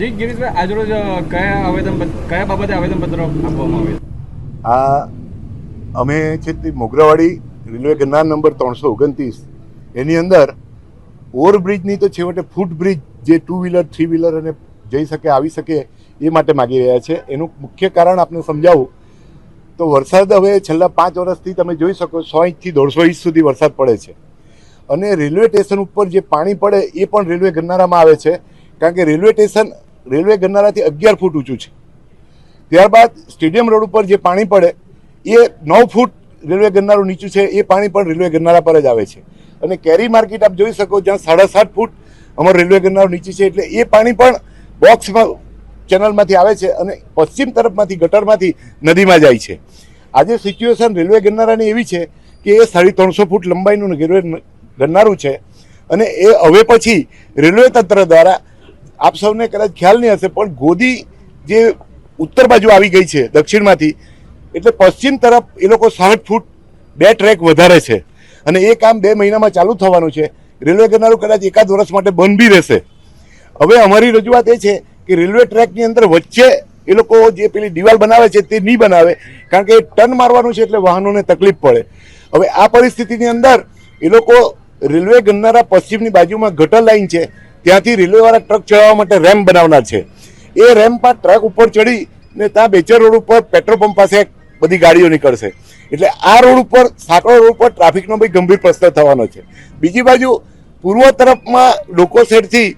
જી ગિરીશભાઈ આજરોજ કયા આવેદન કયા બાબતે આવેદનપત્ર આપવામાં આવ્યું? આ અમે છે તે મોગરાવાડી રેલવે ગરનાર નંબર ત્રણસો ઓગણત્રીસ. એની અંદર ઓવરબ્રિજની તો છેવટે ફૂટ બ્રિજ જે ટુ વ્હીલર થ્રી વ્હીલર અને જઈ શકે, આવી શકે એ માટે માગી રહ્યા છે. એનું મુખ્ય કારણ આપને સમજાવું તો વરસાદ હવે છેલ્લા પાંચ વર્ષથી તમે જોઈ શકો સો ઇંચથી દોઢસો ઇંચ સુધી વરસાદ પડે છે. અને રેલવે સ્ટેશન ઉપર જે પાણી પડે એ પણ રેલવે ગરનારામાં આવે છે. કારણ કે રેલવે સ્ટેશન રેલવે ગરનારાથી અગિયાર ફૂટ ઊંચું છે. ત્યારબાદ સ્ટેડિયમ રોડ ઉપર જે પાણી પડે, એ નવ ફૂટ રેલવે ગરનારું નીચું છે, એ પાણી પણ રેલવે ગરનારા પર જ આવે છે. અને કેરી માર્કેટ આપ જોઈ શકો જ્યાં સાડા સાત ફૂટ અમારું રેલવે ગરનારું નીચું છે, એટલે એ પાણી પણ બોક્સમાં, ચેનલમાંથી આવે છે અને પશ્ચિમ તરફમાંથી, ગટરમાંથી, નદીમાં જાય છે. આજે સિચ્યુએશન રેલવે ગરનારાની એવી છે કે એ સાડી ત્રણસો ફૂટ લંબાઈનું રેલવે ગરનારું છે અને એ હવે પછી રેલવે તંત્ર દ્વારા આપ સૌને કદાચ ખ્યાલ નહીં હશે, પણ ગોદી જે ઉત્તર બાજુ આવી ગઈ છે, દક્ષિણમાંથી, એટલે પશ્ચિમ તરફ એ લોકો સાઠ ફૂટ બે ટ્રેક વધારે છે. અને એ કામ બે મહિનામાં ચાલુ થવાનું છે. રેલવે ગરનારું કદાચ એકાદ વર્ષ માટે બંધ બી રહેશે. હવે અમારી રજૂઆત એ છે કે રેલવે ટ્રેકની અંદર વચ્ચે એ લોકો જે પેલી દિવાલ બનાવે છે તે નહીં બનાવે, કારણ કે ટર્ન મારવાનું છે એટલે વાહનોને તકલીફ પડે. હવે આ પરિસ્થિતિની અંદર એ લોકો રેલવે ગરનારા પશ્ચિમની બાજુમાં ગટર લાઇન છે ત્યાંથી રેલવેવાળા ટ્રક ચલાવવા માટે રેમ્પ બનાવનાર છે. એ રેમ્પ પર ટ્રક ઉપર ચડી ને ત્યાં બેચર રોડ ઉપર પેટ્રોલ પંપ પાસે બધી ગાડીઓ નીકળશે. એટલે આ રોડ ઉપર, સાંકળો રોડ ઉપર ટ્રાફિકનો બી ગંભીર પ્રશ્ન થવાનો છે. બીજી બાજુ, પૂર્વ તરફમાં લોકો સાઈડથી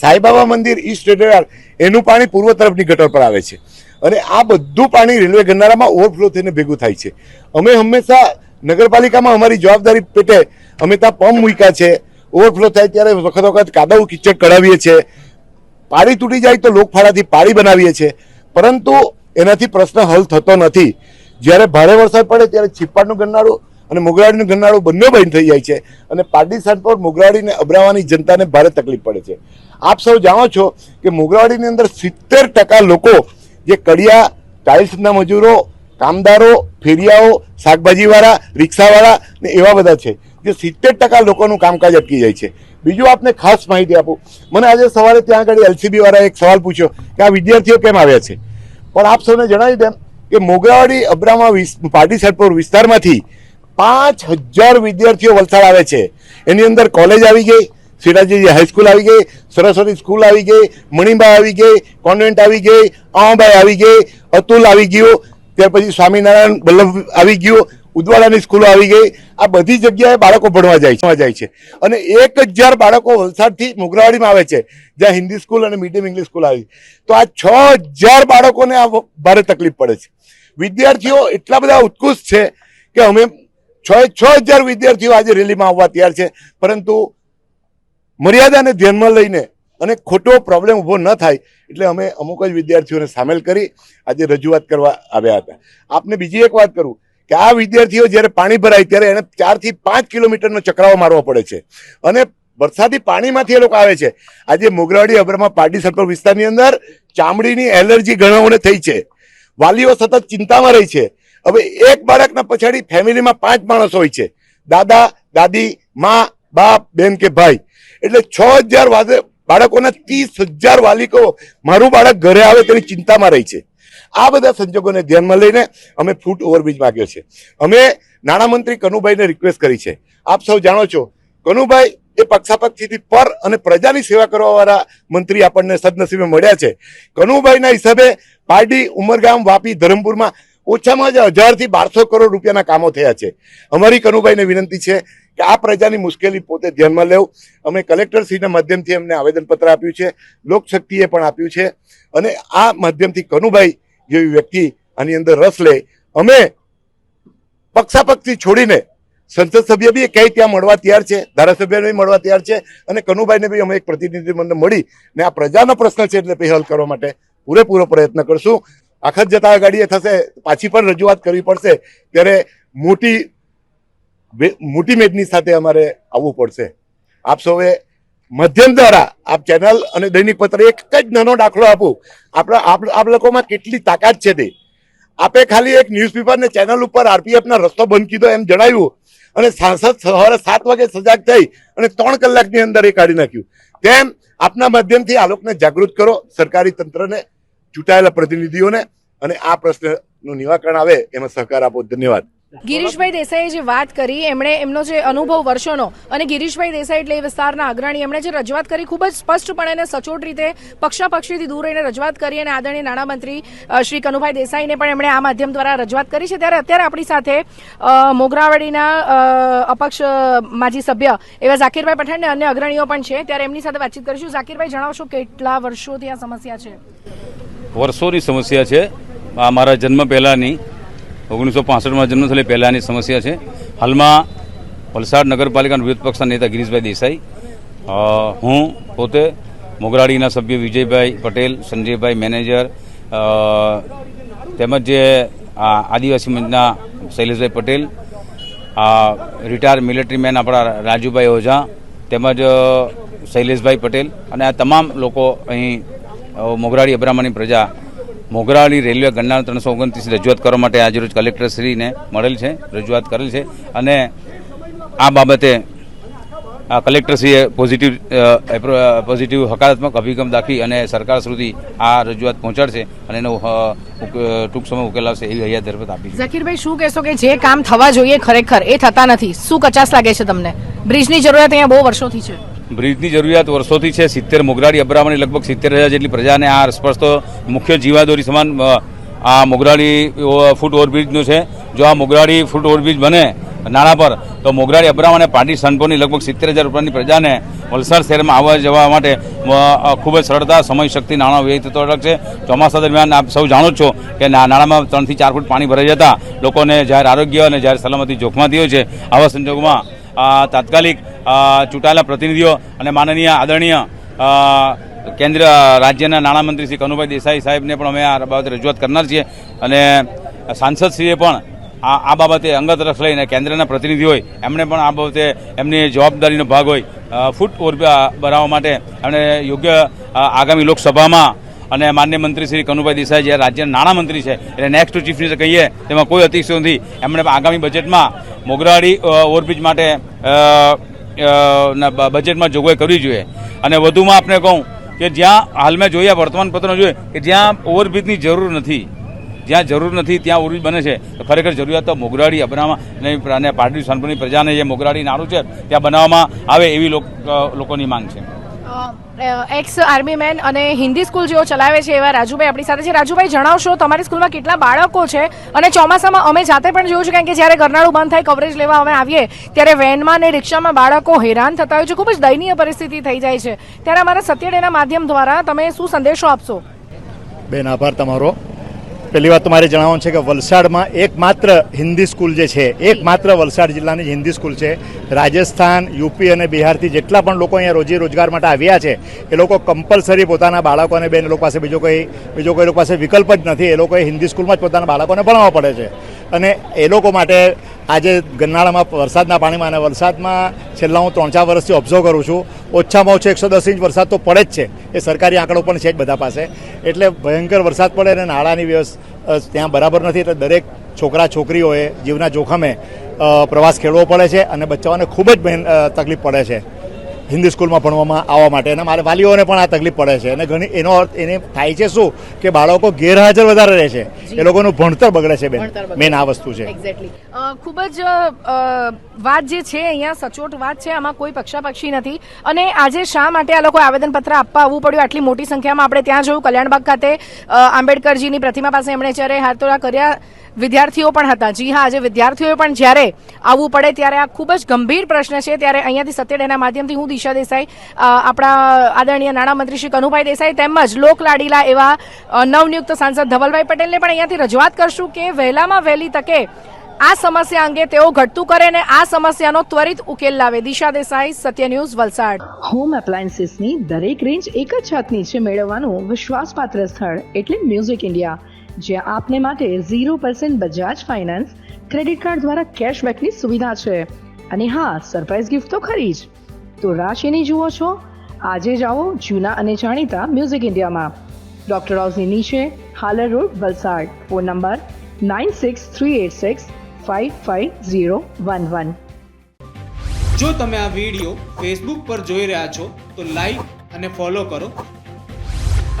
સાંઈબાબા મંદિર, ઈસ્ટ રેલવે, એનું પાણી પૂર્વ તરફની ગટર પર આવે છે. અને આ બધું પાણી રેલવે ગરનારામાં ઓવરફ્લો થઈને ભેગું થાય છે. અમે હંમેશા નગરપાલિકામાં અમારી જવાબદારી પેટે અમે ત્યાં પંપ મૂક્યા છે. ઓવરફ્લો થાય ત્યારે વખત વખત કાદવ કિચડ કઢાવીએ છીએ. પાળી તૂટી જાય તો લોકફાળાથી પાળી બનાવીએ છીએ. પરંતુ એનાથી પ્રશ્ન હલ થતો નથી. જ્યારે ભારે વરસાદ પડે ત્યારે છીપાડનું ગરનાળું અને મોગરાડીનું ગરનાળું બંને બંધ થઈ જાય છે અને સાઈડ પર મોગરાડીને અબરાવાની જનતાને ભારે તકલીફ પડે છે. આપ સૌ જાણો છો કે મોગરાડીની અંદર સિત્તેર ટકા લોકો જે કડિયા, ટાઇલ્સના મજૂરો, કામદારો, ફેરિયાઓ, શાકભાજીવાળા, રિક્ષાવાળા ને એવા બધા છે. જે સિત્તેર ટકા લોકોનું કામકાજ અટકી જાય છે. બીજું આપને ખાસ માહિતી આપું. મને આજે સવારે ત્યાં આગળ એલસીબી વાળા એક સવાલ પૂછ્યો કે આ વિદ્યાર્થીઓ કેમ આવ્યા છે? પણ આપ સૌને જણાવી દેમ કે મોગરાવાડી અબ્રામા પાટી સાઈડ વિસ્તારમાંથી પાંચ હજાર વિદ્યાર્થીઓ વલસાડ આવે છે. એની અંદર કોલેજ આવી ગઈ સિરાજી હાઈસ્કૂલ આવી ગઈ, સરસ્વતી સ્કૂલ આવી ગઈ મણિબા આવી ગઈ, કોન્વેન્ટ આવી ગઈ આમાબાઈ આવી ગઈ, અતુલ આવી ગયો, ત્યાર પછી સ્વામિનારાયણ વલ્લભ આવી ગયું ઉદવાડાની સ્કૂલો આવી ગઈ. આ બધી જગ્યાએ બાળકો ભણવા જાય છે જાય છે. અને એક હજાર બાળકો વલસાડથી મોગરાવાડીમાં આવે છે, જ્યાં હિન્દી સ્કૂલ અને મીડિયમ ઇંગ્લિશ સ્કૂલ આવી. તો આ છ હજાર બાળકોને આ ભારે તકલીફ પડે છે. વિદ્યાર્થીઓ એટલા બધા ઉત્કૃષ્ટ છે કે અમે છ છ હજાર વિદ્યાર્થીઓ આજે રેલીમાં આવવા તૈયાર છે. પરંતુ મર્યાદાને ધ્યાનમાં લઈને અને ખોટો પ્રોબ્લેમ ઊભો ન થાય એટલે અમે અમુક જ વિદ્યાર્થીઓને સામેલ કરી આજે રજૂઆત કરવા આવ્યા હતા. આપને બીજી એક વાત કરું. કે આ વિદ્યાર્થીઓ જ્યારે પાણી ભરાય ત્યારે એને ચારથી પાંચ કિલોમીટરનો ચક્રાવો મારવો પડે છે. અને વરસાદી પાણીમાંથી એ લોકો આવે છે. આજે મોગરાવાડી અબ્રામા પાર્ટી સર્કલ વિસ્તારની અંદર ચામડીની એલર્જી ઘણાઓને થઈ છે. વાલીઓ સતત ચિંતામાં રહી છે. હવે એક બાળકના પછાડી ફેમિલીમાં પાંચ માણસ હોય છે. દાદા, દાદી, મા, બાપ, બેન કે ભાઈ. એટલે છ હજાર બાળકોના ત્રીસ હજાર વાલીકો મારું બાળક ઘરે આવે તેની ચિંતામાં રહી છે. આ બધા સંજોગોને ધ્યાનમાં લઈને અમે ફૂટ ઓવરબ્રિજ માગ્યો છે. અમે નાણામંત્રી કનુભાઈને રિક્વેસ્ટ કરી છે. આપ સૌ જાણો છો, કનુભાઈ એ પક્ષાપક્ષીથી પર અને પ્રજાની સેવા કરવાવાળા મંત્રી આપણને સદનસીબે મળ્યા છે. કનુભાઈના હિસાબે પારડી, ઉમરગામ, વાપી, ધરમપુરમાં ઓછામાં જ હજારથી બારસો કરોડ રૂપિયાના કામો થયા છે. અમારી કનુભાઈને વિનંતી છે કે આ પ્રજાની મુશ્કેલી પોતે ધ્યાનમાં લેવું. અમે કલેક્ટરશ્રીના માધ્યમથી અમને આવેદનપત્ર આપ્યું છે. લોકશક્તિએ પણ આપ્યું છે. અને આ માધ્યમથી કનુભાઈ જેવી વ્યક્તિ આની અંદર રસ લે, અમે પક્ષાપક્ષી છોડીને સંસદ સભ્ય બી ક્યાંય ત્યાં મળવા તૈયાર છે, ધારાસભ્યને બી મળવા તૈયાર છે અને કનુભાઈને બી અમે એક પ્રતિનિધિમંડળ મળી ને આ પ્રજાનો પ્રશ્ન છે એટલે પછી હલ કરવા માટે પૂરેપૂરો પ્રયત્ન કરશું. આખત જતા ગાડીએ થશે, પાછી પણ રજૂઆત કરવી પડશે, ત્યારે મોટી મોટી મેદની સાથે અમારે આવવું પડશે. આપ સૌએ મધ્યમ દ્વારા આપ ચેનલ અને દૈનિક પત્ર એક જ નાનો દાખલો આપું. આપણા આપ લોકોમાં કેટલી તાકાત છે તે. આપે ખાલી એક ન્યૂઝપેપર ને ચેનલ ઉપર આરપીએફના રસ્તો બંધ કીધો એમ જણાવ્યું. અને સાંસદ સવારે સાત વાગે સજાગ થઈ અને ત્રણ કલાકની અંદર એ કાઢી નાખ્યું. તેમ આપના માધ્યમથી આ લોકોને જાગૃત કરો. સરકારી તંત્રને, ચૂંટાયેલા પ્રતિનિધિઓને અને આ પ્રશ્નનું નિવારણ આવે એમાં સહકાર આપો. ધન્યવાદ. ગિરીશભાઈ દેસાઈએ જે વાત કરી, એમણે એમનો જે અનુભવ વર્ષોનો, અને ગિરીશભાઈ દેસાઈ એટલે એ વિસ્તારના અગ્રણી, એમણે જે રજૂઆત કરી ખૂબ જ સ્પષ્ટપણે અને સચોટ રીતે પક્ષાપક્ષીથી દૂર રહીને રજૂઆત કરી અને આદરણીય નાણામંત્રી શ્રી કનુભાઈ દેસાઈને પણ એમણે આ માધ્યમ દ્વારા રજૂઆત કરી છે. ત્યારે અત્યારે આપણી સાથે મોગરાવાડીના અપક્ષ માજી સભ્ય એવા ઝાકીરભાઈ પઠાણ અને અન્ય અગ્રણીઓ પણ છે. ત્યારે એમની સાથે વાતચીત કરીશું. ઝાકીરભાઈ, જણાવશો કેટલા વર્ષોથી આ સમસ્યા છે? વર્ષોની સમસ્યા છે. મારા જન્મ પહેલાંની ઓગણીસો પાસઠમાં જન્મ થયેલી પહેલાંની સમસ્યા છે. હાલમાં વલસાડ નગરપાલિકાના વિરોધ પક્ષના નેતા ગિરીશભાઈ દેસાઈ હું પોતે મોગરાડીના સભ્ય વિજયભાઈ પટેલ, સંજયભાઈ મેનેજર તેમજ જે આદિવાસી મંચના Shaileshbhai Patel retire military man આપણા રાજુભાઈ ઓઝા, તેમજ શૈલેષભાઈ પટેલ અને આ તમામ લોકો અહીં મોગરાડી અબ્રામાની પ્રજા મોગરાડી રેલવે ગણના ત્રણસો ઓગણત્રીસ રજૂઆત કરવા માટે આજરોજ કલેક્ટરશ્રીને મળેલ છે, રજૂઆત કરેલ છે અને આ બાબતે આ કલેક્ટરશ્રીએ પોઝિટિવ પોઝિટિવ હકારાત્મક અભિગમ દાખવી અને સરકાર સુધી આ રજૂઆત પહોંચાડશે અને એનો ટૂંક સમય ઉકેલ આવશે એવી હૈયા ધરપત આપી ઝકીરભાઈ, શું કહેશો કે જે કામ થવા જોઈએ ખરેખર એ થતા નથી? શું કચાસ લાગે છે તમને? બ્રિજની જરૂરિયાત અહીંયા બહુ વર્ષોથી છે. બ્રિજની જરૂરિયાત વર્ષોથી છે. સિત્તેર મોગરાડી અબ્રામણી લગભગ સિત્તેર હજાર જેટલી પ્રજાને આ સ્પર્શ તો મુખ્ય જીવાદોરી સમાન આ મોગરાળી ફૂટ ઓવરબ્રિજનું છે. જો આ મોગરાળી ફૂટ ઓવરબ્રિજ બને નાણાં પર, તો મોગરાળી અબ્રામ અને પાટી સંતોની લગભગ સિત્તેર હજાર રૂપિયાની પ્રજાને વલસાડ શહેરમાં આવવા જવા માટે ખૂબ જ સરળતા સમય શક્તિ નાણાં વ્યય થતો અટકશે ચોમાસા દરમિયાન આપ સૌ જાણો છો કે નાણાંમાં ત્રણથી ચાર ફૂટ પાણી ભરાઈ જતા લોકોને જાહેર આરોગ્ય અને જાહેર સલામતી જોખમાતી હોય છે. આવા સંજોગોમાં તાત્કાલિક ચૂંટાયેલા પ્રતિનિધિઓ અને માનનીય આદરણીય કેન્દ્ર, રાજ્યના નાણામંત્રી શ્રી કનુભાઈ દેસાઈ સાહેબને પણ અમે આ બાબતે રજૂઆત કરનાર છીએ. અને સાંસદશ્રીએ પણ આ આ બાબતે અંગત રસ લઈને કેન્દ્રના પ્રતિનિધિ હોય, એમણે પણ આ બાબતે એમની જવાબદારીનો ભાગ હોય ફૂટ બનાવવા માટે એમણે યોગ્ય આગામી લોકસભામાં અને માન્ય મંત્રી શ્રી કનુભાઈ દેસાઈ જે રાજ્યના નાણામંત્રી છે એટલે નેક્સ્ટ ચીફ મિનિસ્ટર કહીએ, તેમાં કોઈ અતિશય નથી. એમણે આગામી બજેટમાં મોગરાડી ઓવરબ્રિજ માટે બજેટમાં જોગવાઈ કરવી જોઈએ. અને વધુમાં આપણે કહું કે જ્યાં હાલ મેં જોઈએ વર્તમાન પત્રો જોઈએ કે જ્યાં ઓવરબ્રિજની જરૂર નથી. જ્યાં જરૂર નથી, ત્યાં ઓવરબ્રિજ બને છે. તો ખરેખર જરૂરિયાત તો મોગરાડી અબરામાં અને પાટડી સોનપુરની પ્રજાને જે મોગરાડી નાળું છે, ત્યાં બનાવવામાં આવે એવી લોક- લોકોની માંગ છે. એક્સ આર્મી મેન અને હિન્દી સ્કૂલ જેઓ ચલાવે છે એવા રાજુભાઈ આપણી સાથે છે. રાજુભાઈ, જણાવશો તમારી સ્કૂલમાં કેટલા બાળકો છે અને ચોમાસામાં અમે જાતે પણ જોયું છે કારણ કે જ્યારે ગરનાળું બંધ થાય કવરેજ લેવા અમે આવીએ, ત્યારે વેનમાં અને રિક્ષામાં બાળકો હેરાન થતા હોય છે. ખૂબ જ દયનીય પરિસ્થિતિ થઈ જાય છે. ત્યારે અમારા સત્યડેના માધ્યમ દ્વારા તમે શું સંદેશો આપશો? બેન, આભાર તમારો. પહેલી વાત તમારે જણાવવાનું છે કે વલસાડમાં એકમાત્ર હિન્દી સ્કૂલ જે છે, એકમાત્ર વલસાડ જિલ્લાની હિન્દી સ્કૂલ છે. રાજસ્થાન, યુપી અને બિહારથી જેટલા પણ લોકો અહીંયા રોજી રોજગાર માટે આવ્યા છે, એ લોકો કમ્પલસરી પોતાના બાળકોને બેન લોકો પાસે બીજો કોઈ બીજો કોઈ લોકો પાસે વિકલ્પ જ નથી. એ લોકોએ હિન્દી સ્કૂલમાં જ પોતાના બાળકોને ભણાવવા પડે છે. અને એ લોકો માટે આજે ગરનાળામાં વરસાદના પાણીમાં અને વરસાદમાં છેલ્લા હું ત્રણ ચાર વર્ષથી ઓબ્ઝર્વ કરું છું, ઓછામાં ઓછો એકસો દસ ઇંચ વરસાદ તો પડે જ છે. એ સરકારી આંકડો પણ છે જ બધા પાસે. એટલે ભયંકર વરસાદ પડે અને નાળાની વ્યવસ્થા ત્યાં બરાબર નથી. એટલે દરેક છોકરા, છોકરીઓએ જીવના જોખમે પ્રવાસ ખેડવો પડે છે અને બચ્ચાઓને ખૂબ જ તકલીફ પડે છે. હિન્દી સ્કૂલમાં ભણવામાં આવવા માટે. અને મારે વાલીઓને પણ આ તકલીફ પડે છે. અને ઘણી એનો અર્થ એને થાય છે શું? કે બાળકો ગેરહાજર વધારે રહે છે. એ લોકોનું ભણતર બગડે છે બેન. મેન આ વસ્તુ છે. ખૂબ જ વાત જે છે અહીંયા સચોટ વાત છે. આમાં કોઈ પક્ષાપક્ષી નથી. અને આજે શા માટે આ લોકો આવેદનપત્ર આપવા આવવું પડ્યું? આટલી મોટી સંખ્યામાં આપણે ત્યાં જોયું. કલ્યાણબાગ ખાતે આંબેડકરજીની પ્રતિમા પાસે એમણે જ્યારે હાથોડા કર્યા વિદ્યાર્થીઓ પણ હતા. જી હા, આજે વિદ્યાર્થીઓએ પણ જ્યારે આવવું પડે ત્યારે આ ખૂબ જ ગંભીર પ્રશ્ન છે. ત્યારે અહીંયાથી સત્યડેના માધ્યમથી હું દિશા દેસાઈ આપણા આદરણીય નાણામંત્રી શ્રી કનુભાઈ દેસાઈ તેમજ લોકલાડીલા એવા નવનિયુક્ત સાંસદ ધવલભાઈ પટેલને પણ અહીંયાથી રજૂઆત કરશું કે વહેલામાં વહેલી તકે આ સમસ્યા અંગે તેઓ ઘટતું કરે અને આ સમસ્યાનો ત્વરિત ઉકેલ લાવે. દિશા દેસાઈ, સત્ય ન્યૂઝ, વલસાડ. હોમ એપ્લાયન્સીસની દરેક રેન્જ એક જ છતની છે મેળવવાનું વિશ્વાસપાત્ર સ્થળ. એટલે મ્યુઝિક ઇન્ડિયા જ્યાં આપને માટે zero percent Bajaj finance credit card દ્વારા કેશબેકની સુવિધા છે. અને હા સરપ્રાઇઝ ગિફ્ટ તો ખરી જ. તો રાશિની જુઓ છો. આજે જાઓ જૂના અને જાણીતા મ્યુઝિક ઇન્ડિયામાં ડોક્ટર હાઉસની નીચે Halar road Valsad. Phone number nine six three eight six five five zero one one જો તમે આ વીડિયો ફેસબુક પર જોઈ રહ્યા છો, તો લાઈક અને ફોલો કરો.